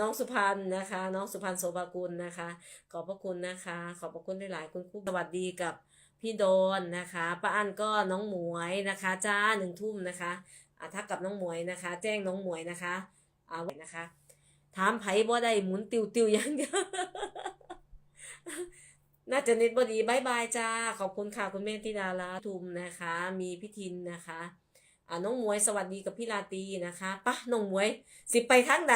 น้องสุพรรณนะคะ น้องสุพรรณโสภากุลนะคะ ขอบพระคุณนะคะ ขอบพระคุณหลายๆคุณครูสวัสดีกับพี่โดนนะคะป้าอั้นก็น้องหมวยนะคะ จ้าหนึ่งทุ่มนะคะอ่าทักกับน้องหมวยนะคะ แจ้งน้องหมวยนะคะเอาไว้นะคะ ถามไผบ่ได้หมุนติวติวๆอย่างเดียวน่าจะเน็ตบดีบายบายจ้า ขอบคุณค่ะ คุณแม่ธิดาลาทุมนะคะ มีพิทินนะคะ อ่าน้องมวยสวัสดีกับพี่ลาตีนะคะปะน้องมวย สิไปทางไหน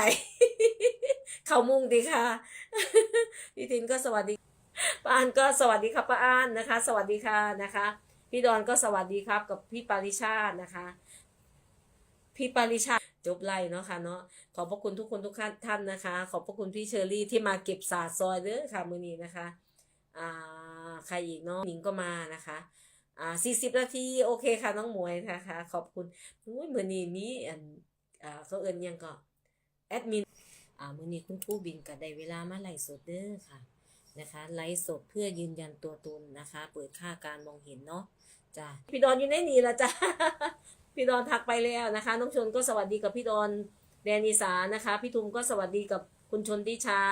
เขามุ่งดีค่ะพี่ทินก็สวัสดีป้าอันก็สวัสดีครับป้าอันนะคะ สวัสดีค่ะนะคะ พี่ดอนก็สวัสดีครับกับพี่ปาริชาตินะคะ พี่ปาริชาติจบไล่เนาะค่ะเนาะขอบพระคุณทุกคนทุกท่านนะคะ ขอบพระคุณพี่เชอรี่ที่มาเก็บศาสตร์ซอยเด้อค่ะมือนี้นะคะอ่าใครอีกเนาะหนิงก็มานะคะ อ่าสี่สิบนาทีโอเคค่ะน้องมวยนะคะขอบคุณอุ้ยมือนี้มีอันอ่าเขาเอินยังก็แอดมินอ่ามือนี้คุณครูบินก็ได้เวลามาไลฟ์สดเด้อค่ะนะคะไลฟ์สดเพื่อยืนยันตัวตนนะคะ เปิดค่าการมองเห็นเนาะจ้ะพี่ดอนอยู่ในนี้ละจ้ะพี่ดอนทักไปแล้วนะคะน้องชนก็สวัสดีกับพี่ดอนแดนอีสานนะคะ พี่ทุมก็สวัสดีกับคุณชนทิชา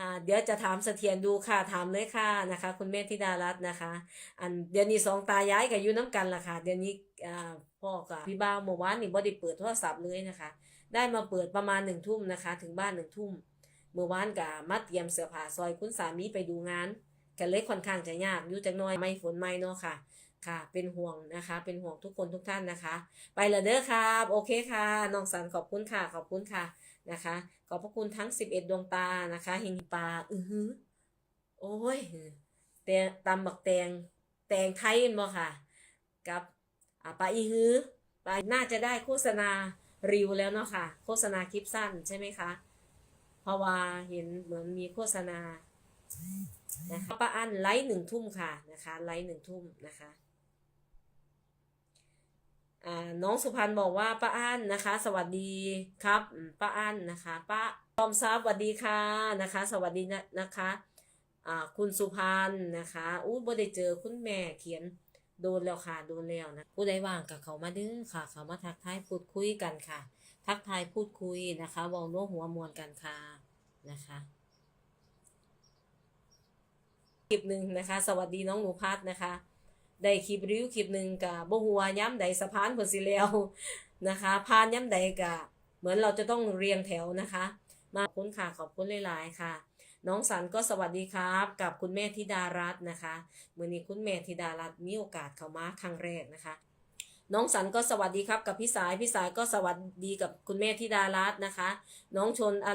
อ่าเดี๋ยวจะถามเสถียรดูค่ะถามเลยค่ะนะคะ คุณแม่ธิดารัตน์นะคะ อันเดี๋ยวนี้สองตาย้ายกับอยู่น้ำกันล่ะค่ะเดี๋ยวนี้อ่าพ่อกับพี่บ่าวเมื่อวานนี่บ่ได้เปิดโทรศัพท์เลยนะคะ ได้มาเปิดประมาณหนึ่งทุ่มนะคะ ถึงบ้านหนึ่งทุ่มเมื่อวานกับมาเตรียมเสื้อผ้าซอยคุณสามีไปดูงานกันเลยค่อนข้างจะยากอยู่จักหน้อยไม่ฝนไม่เนาะค่ะ ค่ะ เป็นห่วงนะคะ เป็นห่วงทุกคนทุกท่านนะคะ ไปละเด้อครับ โอเคค่ะ น้องสันขอบคุณค่ะ ขอบคุณค่ะ นะคะ ขอบพระคุณทั้ง 11 ดวงตา นะคะเฮงปลาอือหือโอ้ยแตงตำบักแตง แตงไทยนบ่ค่ะ กับอ่าปลาอีฮือปลาน่าจะได้โฆษณารีวแล้วเนาะค่ะ โฆษณาคลิปสั้นใช่ไหมคะ เพราะว่าเห็นเหมือนมีโฆษณานะคะป้าอันไลฟ์หนึ่งทุ่มค่ะนะคะไลฟ์หนึ่งทุ่มนะคะ น้องสุพรรณบอกว่าป้าอั้นนะคะ สวัสดีครับป้าอั้นนะคะป้าตอมทรัพย์สวัสดีค่ะนะคะ สวัสดีนะนะคะคุณสุพรรณนะคะอู้บ่ได้เจอคุณแม่เขียนโดนแล้วค่ะโดนแล้วนะผู้ใดว่างกับเขามาด้อค่ะ เขามาทักทายพูดคุยกันค่ะ ทักทายพูดคุยนะคะวองโน้หัวมวลกันค่ะนะคะคลิปหนึ่งนะคะ สวัสดีน้องหนูพัดนะคะ ได้คลิปรีวิวคลิปหนึ่งกับบ่หัวย้ำใดสะพานเพิ่นสิแล้วนะคะพานย้ำใดกะเหมือนเราจะต้องเรียงแถวนะคะ มาคุณค่ะขอบคุณหลายๆค่ะ น้องสันก็สวัสดีครับ กับคุณแม่ธิดารัตน์นะคะมื่อนี้คุณแม่ธิดารัตน์มีโอกาสเข้ามาครั้งแรกนะคะ น้องสันก็สวัสดีครับกับพี่สายพี่สายก็สวัสดีกับคุณแม่ธิดารัตน์นะคะ น้องชนอะ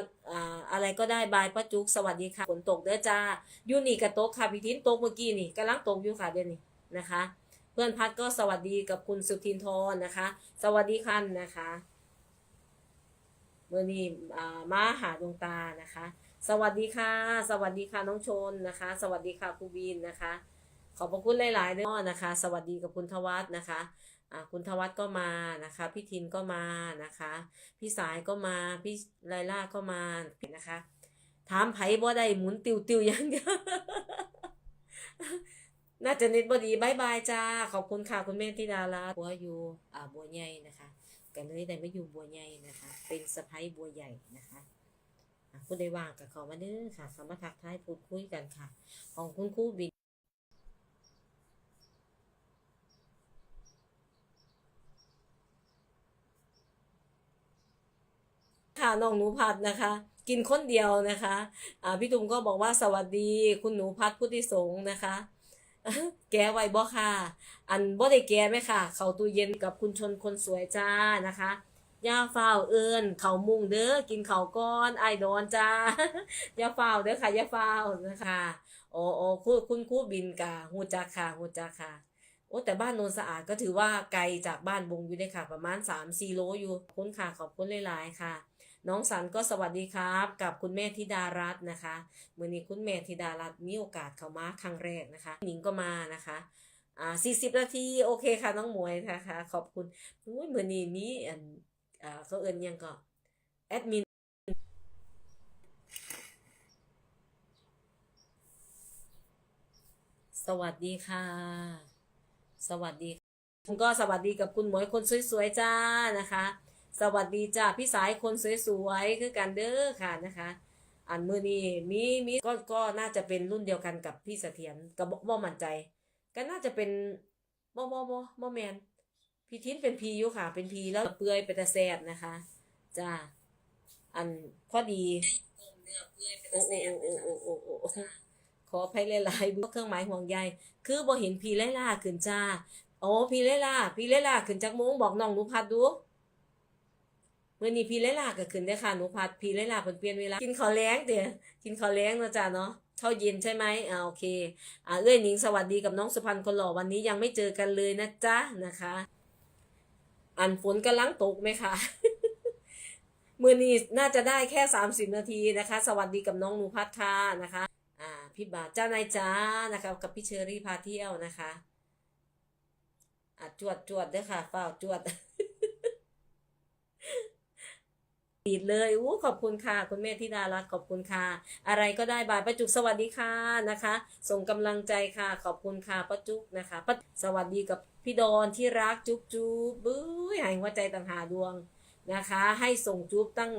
อะไรก็ได้บายป้าจุกสวัสดีค่ะฝนตกเด้อจ้าอยู่นี่กระตกค่ะพี่ทินตกเมื่อกี้นี่กำลังตกอยู่ค่ะเดี๋ยวนี้ นะคะ เพื่อนพัดก็สวัสดีกับคุณสุทินทรนะคะ สวัสดีคันนะคะเมื่อนี้มาหาดวงตานะคะ สวัสดีค่ะ สวัสดีค่ะน้องชนนะคะ สวัสดีค่ะครูบีนนะคะ ขอบพระคุณหลายๆด้วยนะคะ สวัสดีกับคุณทวัฒนะคะคุณทวัฒก็มานะคะ พี่ทินก็มานะคะ พี่สายก็มา พี่ไลล่าก็มานะคะ ถามไผ่บ่ได้หมุนติวติวอย่างเดียว น่าจะน็ตบดีบายบายจ้า ขอบคุณค่ะคุณแม่ที่ดาราบัวอยู่อ่าบัวใหญ่นะคะก็เลยได้มาอยู่บัวใหญ่นะคะ เป็นสะพ้ายบัวใหญ่นะคะอะผู้ใดว่างกับเขามาเด้อค่ะสามารถทักทายพูดคุยกันค่ะ ของคุณครูบินค่ะน้องหนูพัดนะคะ กินคนเดียวนะคะอ่าพี่ตุ้มก็บอกว่าสวัสดี คุณหนูพัดพุทธิสงฆ์นะคะ แกไว้บ่ค่ะ อันบ่ได้แกไหมค่ะ เขาตู้เย็นกับคุณชนคนสวยจ้านะคะย่าฝ้าเอิญเขามุงเด้อกินเขาก้อนไอดอนจ้าย่าฝ้าเด้อค่ะย่าฝ้านะคะโอ้โอ้คุณคุณครู่บินกะฮู้จักค่ะฮู้จักค่ะโอ้แต่บ้านโนนสะอาดก็ถือว่าไกลจากบ้านบงอยู่ได้ค่ะ ประมาณ3-4โลอยู่คุณค่ะขอบคุณหลายๆค่ะ น้องสันก็สวัสดีครับ กับคุณแม่ธิดารัตน์นะคะเมื่อนี้คุณแม่ธิดารัตน์มีโอกาสเข้ามาครั้งแรกนะคะหนิงก็มานะคะอ่าสี่สิบนาทีโอเคค่ะน้องหมวยนะคะขอบคุณอุ้ยมื่อนี้มีอันอ่าเขาเอินยังก็แอดมินสวัสดีค่ะ สวัสดีคุณก็สวัสดีกับคุณหมวยคนสวยๆจ้านะคะ สวัสดีจ้าพี่สายคนสวยๆคือกันเด้อค่ะนะคะ อันมือนี้มีมีก็ก็น่าจะเป็นรุ่นเดียวกันกับพี่เสถียรกับบ่มั่นใจ ก็น่าจะเป็นบ่บ่บ่บ่แมนพี่ทิ้นเป็นพีอยู่ค่ะ เป็นพีแล้วเปื่อยเป็นตะแซบนะคะจ้าอันพอดีโอ้โอ้โอ้โอ้โอ้โอ้โอ้ขออภัยหลายๆเครื่องหมายห่วงใยคือบ่เห็นพีไล่ล่าขึ้นจ้าโอ้พีไล่ล่าพีไล่ล่าขึ้นจากโมงบอกน้องหนูพัดดู มื่อนี้พีไล่ล่าก็ขึ้นได้ค่ะหนูพัดพีไล่ล่าเปลี่ยนเวลากินข้าวแล้งเดี๋ยวกินข้าวแล้งนะจ้าเนาะเข้าเย็นใช่ไหมอ่าโอเคอ่าเอ้ยหนิงสวัสดีกับน้องสุพรรณคนหล่อวันนี้ยังไม่เจอกันเลยนะจ๊ะนะคะ อันฝนกำลังตกไหมคะมือนี้น่าจะได้แค่ 30 นาทีนะคะ สวัสดีกับน้องหนูพัฒค่ะนะคะ อ่าพี่บาทเจ้านายจ้านะคะ กับพี่เชอรี่พาเที่ยวนะคะอะจวดจวดด้อค่ะเฝ้าจวด ดีดเลยอู้ขอบคุณค่ะ คุณแม่ธิดารัตขอบคุณค่ะ อะไรก็ได้บายประจุกสวัสดีค่ะนะคะ ส่งกำลังใจค่ะ ขอบคุณค่ะป้าจุกนะคะป้าสวัสดีกับพี่ดอนที่รักจุ๊บจุ๊บบื้อหายหัวใจต่างหาดวงนะคะ ให้ส่งจุ๊บตั้ง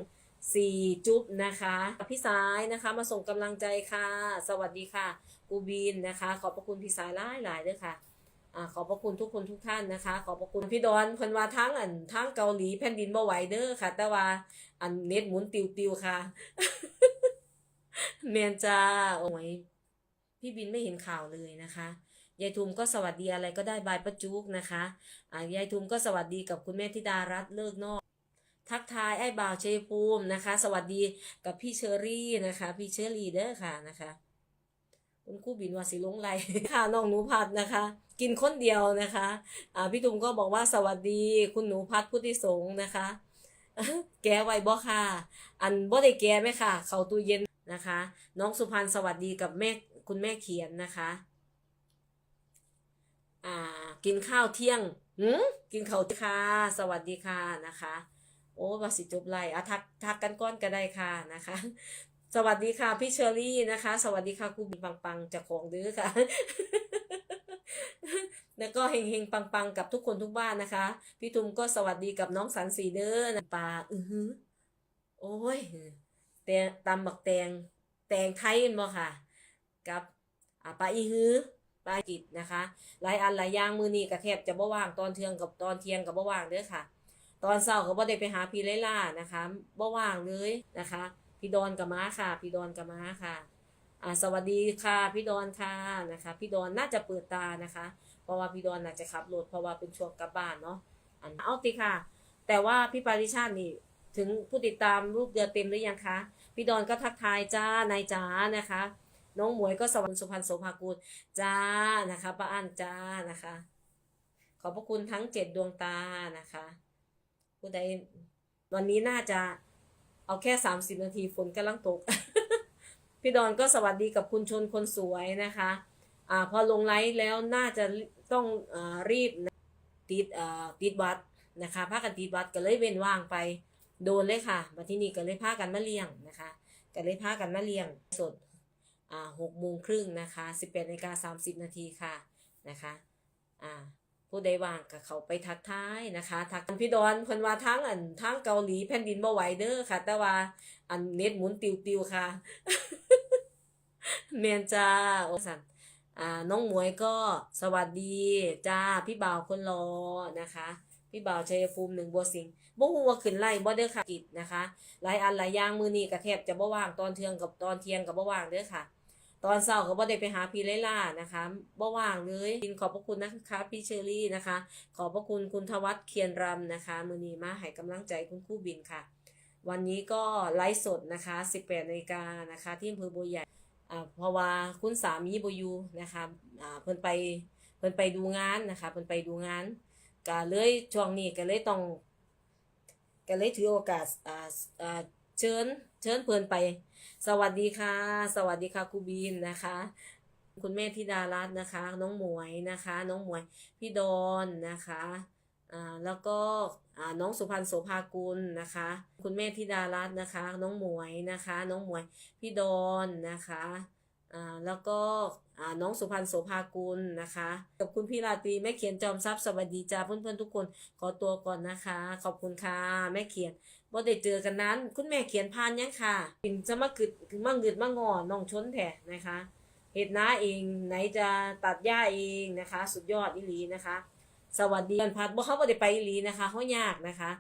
สี่จุ๊บนะคะพี่สายนะคะมาส่งกำลังใจค่ะ สวัสดีค่ะกูบีนนะคะ ขอบพระคุณพี่สายหลายหลายๆด้วยค่ะ อ่าขอบพระคุณทุกคนทุกท่านนะคะ ขอบพระคุณพี่ดอนเพิ่นว่าทั้งอันทั้งเกาหลีแผ่นดินบ่ไหวเด้อค่ะ แต่ว่าอันเน็ตหมุนติวติวๆค่ะเมียนจ้าโอ้ยพี่บินไม่เห็นข่าวเลยนะคะยายทุมก็สวัสดีอะไรก็ได้บายประจุกนะคะอ่ายายทุมก็สวัสดีกับคุณแม่ธิดารัตเลิกนอก ทักทายไอ้บ่าวชัยภูมินะคะ สวัสดีกับพี่เชอรี่นะคะ พี่เชอรี่เด้อค่ะนะคะ คุณคู่บินว่าสิลงไหลค่ะน้องหนูพัดนะคะ กินคนเดียวนะคะอ่าพี่ตุ้มก็บอกว่าสวัสดี คุณหนูพัดพุทธิสงฆ์นะคะ แกไว้บ่ค่ะ อันบ่ได้แกไหมค่ะ เขาตู้เย็นนะคะ น้องสุพรรณสวัสดีกับแม่คุณแม่เขียนนะคะอ่ากินข้าวเที่ยงหืมกินข้าวค่ะ สวัสดีค่ะนะคะ โอ้วาสิจบไล่อะทักทักกันก้อนก็ได้ค่ะนะคะ สวัสดีค่ะพี่เชอรี่นะคะ สวัสดีค่ะครูบินปังปังจากของดื้อค่ะ แล้วก็เฮงเฮงปังปังกับทุกคนทุกบ้านนะคะ พี่ทุมก็สวัสดีกับน้องสันสีเด้อนะปลาอือหือโอ้ยแตงตำบักแตงแตงไทยม่นบ่ค่ะ กับอาปลาอีฮือปลากิดนะคะ หลายอันหลายอย่างมือนี้กระแทบจะบ่ว่างตอนเทียงกับตอนเทียงกับบ่ว่างเด้อค่ะ ตอนเช้าก็บ่ได้ไปหาพี่ไลล่านะคะบ่ว่างเลยนะคะ พี่ดอนกับม้าค่ะ พี่ดอนกับม้าค่ะอ่าสวัสดีค่ะพี่ดอนค่ะนะคะ พี่ดอนน่าจะเปิดตานะคะ เพราะว่าพี่ดอนน่าจะขับรถเพราะว่าเป็นช่วงกลับบ้านเนาะอันเอาติค่ะ แต่ว่าพี่ปาริชาตินี่ถึงผู้ติดตามรูปเดือเต็มหรือยังคะพี่ดอนก็ทักทายจ้านายจ๋านะคะ น้องหมวยก็สวัสดีสุพรรณโสภากูลจ้านะคะป้าอั้นจ้านะคะ ขอบพระคุณทั้งเจ็ดดวงตานะคะผู้ใดวันนี้น่าจะ เอาแค่สามสิบนาทีฝนกำลังตก พี่ดอนก็สวัสดีกับคุณชนคนสวยนะคะอ่าพอลงไลฟ์แล้วน่าจะต้องอารีบนะติดอ่าติดวัดนะคะพากันติดวัดก็เลยเว้นว่างไปโดนเลยค่ะมาที่นี่ก็เลยพากันมาเลี้ยงนะคะก็เลยพากันมาเลี้ยงสดอ่าหกโมงครึ่งนะคะสิบแปดนาฬิกาสามสิบนาทีค่ะนะคะอ่า ผู้ใดว่างก็เขาไปทักทายนะคะทักพี่ดอนเพิ่นว่าทั้งอันทั้งเกาหลีแผ่นดินบ่ไหวเด้อค่ะ แต่ว่าอันเน็ตหมุนติวติวๆค่ะเมียนจ้าโอสันอ่าน้องหมวยก็สวัสดีจ้าพี่บ่าวคนรอนะคะ พี่บ่าวชัยภูมิหนึ่งบัวสิงบ่ฮู้ว่าขึ้นไล่บ่เด้อค่ะกิจนะคะ หลายอันหลายอย่างมื้อนี้ก็แทบจะบ่ว่างตอนเที่ยงกับตอนเที่ยงก็บ่ว่างเด้อค่ะ ตอนเช้าก็บ่ได้ไปหาพี่ไลล่านะคะบ่ว่างเลยขอบพระคุณนะคะพี่เชอรี่นะคะ ขอบพระคุณคุณทวัฒน์เคียนรำนะคะมือนีมาให้กำลังใจคุณคู่บินค่ะ วันนี้ก็ไลฟ์สดนะคะ 18นาฬิกานะคะ ที่อำเภอบัวใหญ่อ่าเพราะว่าคุณสามีบอยู่นะคะอ่าเพิ่นไปเพิ่นไปดูงานนะคะเพิ่นไปดูงานก็เลยช่วงนี้ก็เลยต้องก็เลยถือโอกาสอ่าอ่าเชิญเชิญเพิ่นไป สวัสดีค่ะ สวัสดีค่ะครูบีนนะคะ คุณแม่ธิดารัตน์นะคะ น้องหมวยนะคะ น้องหมวยพี่ดอนนะคะอ่าแล้วก็อ่าน้องสุพรรณโสภากุลนะคะ คุณแม่ธิดารัตน์นะคะ น้องหมวยนะคะ น้องหมวยพี่ดอนนะคะอ่าแล้วก็อ่าน้องสุพันธ์โสภากุลนะคะกับคุณพี่ราตรีแม่เขียนจอมทรัพย์สวัสดีจ้าเพื่อนๆทุกคนขอตัวก่อนนะคะ ขอบคุณค่ะแม่เขียนบ่ได้เจอกันนั้น คุณแม่เขียนพานยังค่ะถึงจะมากึดมางึดมางอน้องชนแท้นะคะเฮ็ดน้าเองไหนจะตัดหญ้าเองนะคะ สุดยอดอีหลีนะคะ สวัสดีกันพัดบ่เขาบ่ได้ไปอีหลีนะคะเขายากนะคะ